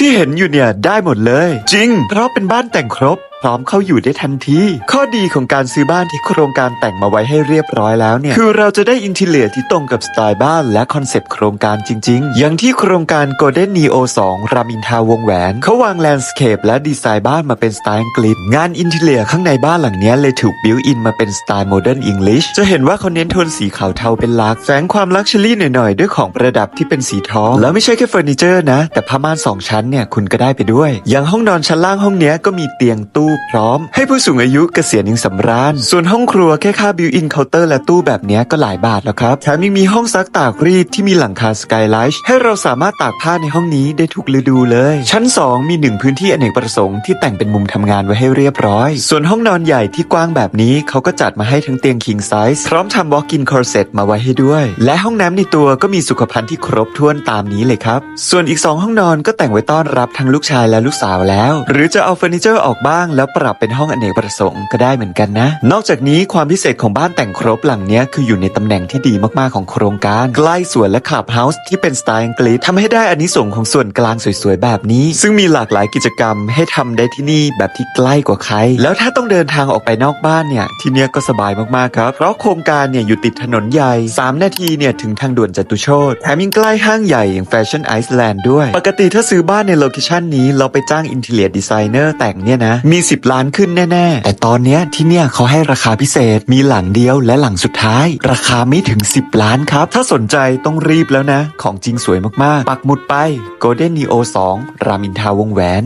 ที่เห็นอยู่เนี่ยได้หมดเลย จริง เพราะเป็นบ้านแต่งครบพร้อมเข้าอยู่ได้ทันที ข้อดีของการซื้อบ้านที่โครงการแต่งมาไว้ให้เรียบร้อยแล้วเนี่ย คือเราจะได้อินทีเลียที่ตรงกับสไตล์บ้านและคอนเซปต์โครงการจริง ๆ อย่างที่โครงการ Golden Neo 2รามินทาวงแหวน เขาวางแลนด์สเคปและดีไซน์บ้านมาเป็นสไตล์อังกฤษ งานอินทีเลียข้างในบ้านหลังนี้เลยถูกบิวอินมาเป็นสไตล์โมเดิร์นอังกฤษจะเห็นว่าเขาเน้นโทนสีขาวเทาเป็นหลักแฝงความลักชัวรี่หน่อยๆด้วยของประดับที่เป็นสีทองแล้วไม่ใช่แค่เฟอร์นิเจอร์นะแต่ผ้าม่านสองชั้นเนี่ยคุณก็ได้ไปด้วย อย่างห้องนอนชั้นล่างห้องนี้ก็มีเตียงตู้พร้อม ให้ผู้สูงอายุเกษียณยังสำราญ ส่วนห้องครัวแค่ค่าบิวอินเคาน์เตอร์และตู้แบบนี้ก็หลายบาทแล้วครับแถมยังมีห้องซักตากรีดที่มีหลังคาสกายไลท์ให้เราสามารถตากผ้าในห้องนี้ได้ทุกฤดูเลย ชั้น 2 มีหนึ่งพื้นที่อเนกประสงค์ที่แต่งเป็นมุมทำงานไว้ให้เรียบร้อย ส่วนห้องนอนใหญ่ที่กว้างแบบนี้เขาก็จัดมาให้ทั้งเตียง king size พร้อมทำ walk-in closet มาไว้ให้ด้วย และห้องน้ำในตัวก็มีสุขภัณฑ์ที่ครบถ้วนตามนี้เลยครับ ส่วนอีก 2 ห้องนอนก็แต่งไว้ต้อนรับทั้งลูกชายและลูกสาวแล้ว หรือจะเอาเฟอร์นิเจอร์ออกบ้างแล้วปรับเป็นห้องอเนกประสงค์ก็ได้เหมือนกันนะ นอกจากนี้ความพิเศษของบ้านแต่งครบหลังเนี้ยคืออยู่ในตำแหน่งที่ดีมากๆของโครงการ ใกล้สวนและขับเฮาส์ที่เป็นสไตล์อังกฤษทำให้ได้อานิสงส์ของส่วนกลางสวยๆแบบนี้ ซึ่งมีหลากหลายกิจกรรมให้ทำได้ที่นี่แบบที่ใกล้กว่าใคร แล้วถ้าต้องเดินทางออกไปนอกบ้านเนี่ยที่เนี้ยก็สบายมากๆครับ เพราะโครงการเนี่ยอยู่ติดถนนใหญ่ 3 นาทีเนี่ยถึงทางด่วนจตุโชตแถมยังใกล้ห้างใหญ่อย่างแฟชั่นไอซ์แลนด์ด้วย ปกติถ้าซื้อบ้านในโลเคชันนี้เราไปจ้างอินเทเลียดีไซเนอร์แต่งเนี่ยนะมี10ล้านขึ้นแน่ ๆ แต่ตอนเนี้ยที่เนี่ยเขาให้ราคาพิเศษมีหลังเดียวและหลังสุดท้าย ราคาไม่ถึง 10 ล้านครับ ถ้าสนใจต้องรีบแล้วนะ ของจริงสวยมากๆ ปักหมุดไป Golden Neo 2 รามินทาวงแหวน